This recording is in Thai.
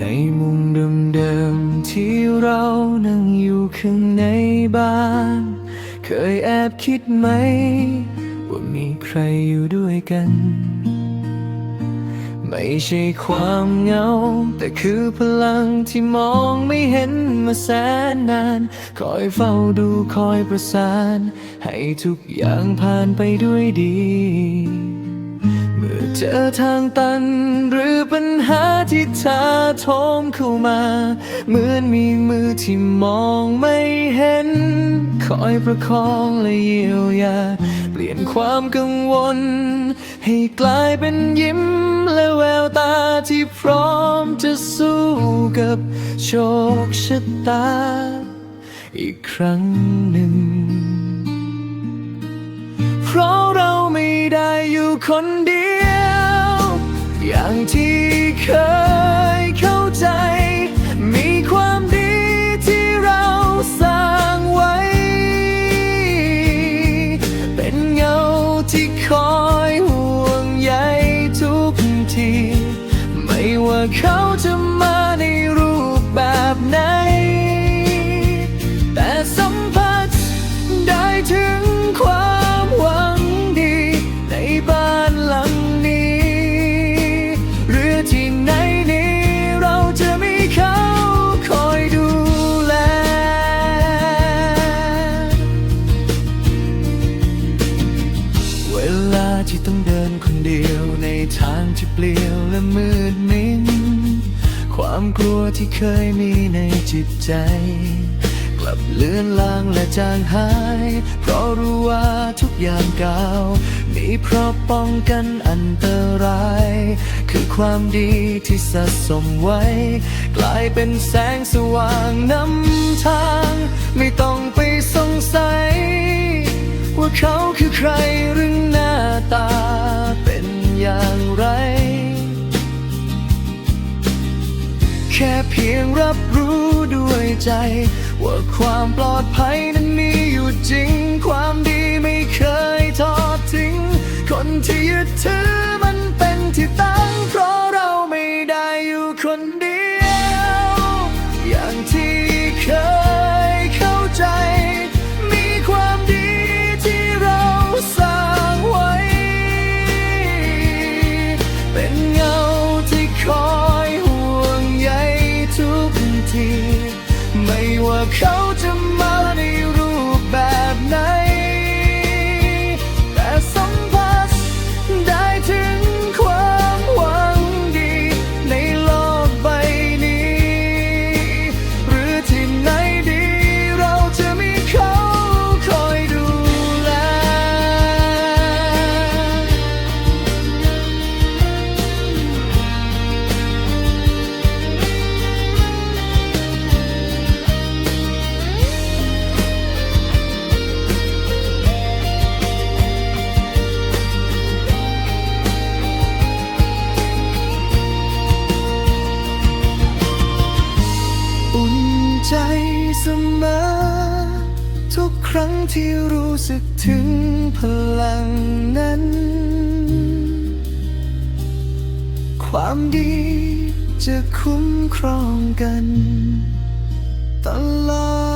ในมุมเดิมๆที่เรานั่งอยู่ข้างในบ้าน เคยแอบคิดไหม ว่ามีใครอยู่ด้วยกัน ไม่ใช่ความเหงา แต่คือพลังที่มองไม่เห็นมาแสนนาน คอยเฝ้าดูคอยประสาน ให้ทุกอย่างผ่านไปด้วยดี มื่อเจอทางตัน หรือปัญหาที่ถาโถมเข้ามา เหมือนมีมือที่มองไม่เห็น คอยประคองและเยียวยา เปลี่ยนความกังวล ให้กลายเป็นยิ้มและแววตาที่พร้อมจะสู้กับโชคชะตา อีกครั้งหนึ่ง เพราะเราไม่ได้อยู่คนเดียว อย่างที่เคยเข้าใจ มีความดีที่เราสร้างไว้ เป็นเงาที่คอยห่วงใยทุกที ไม่ว่าเขาจะมา ที่ต้องเดินคนเดียว ในทางที่เปลี่ยวและมืดมิดความกลัวที่เคยมีในจิตใจ กลับเลือนลางและจางหาย เพราะรู้ว่าทุกอย่างเก้ามีเพราะป้องกันอันตราย คือความดีที่สะสมไว้ กลายเป็นแสงสว่างนำทาง ไม่ต้องไปสงสัย ว่าเขาคือใคร แค่เพียงรับรู้ด้วยใจ ว่าความปลอดภัยนั้นมีอยู่จริง ความดีไม่เคยทอดทิ้ง คนที่ยึดถือมันเป็นที่ตั้งเพราะเราไม่ได้อยู่คนเดียว ว่าเขาจะ สมอ ทุกครั้งที่รู้สึกถึงพลังนั้น ความดีจะคุ้มครองกัน ตลอด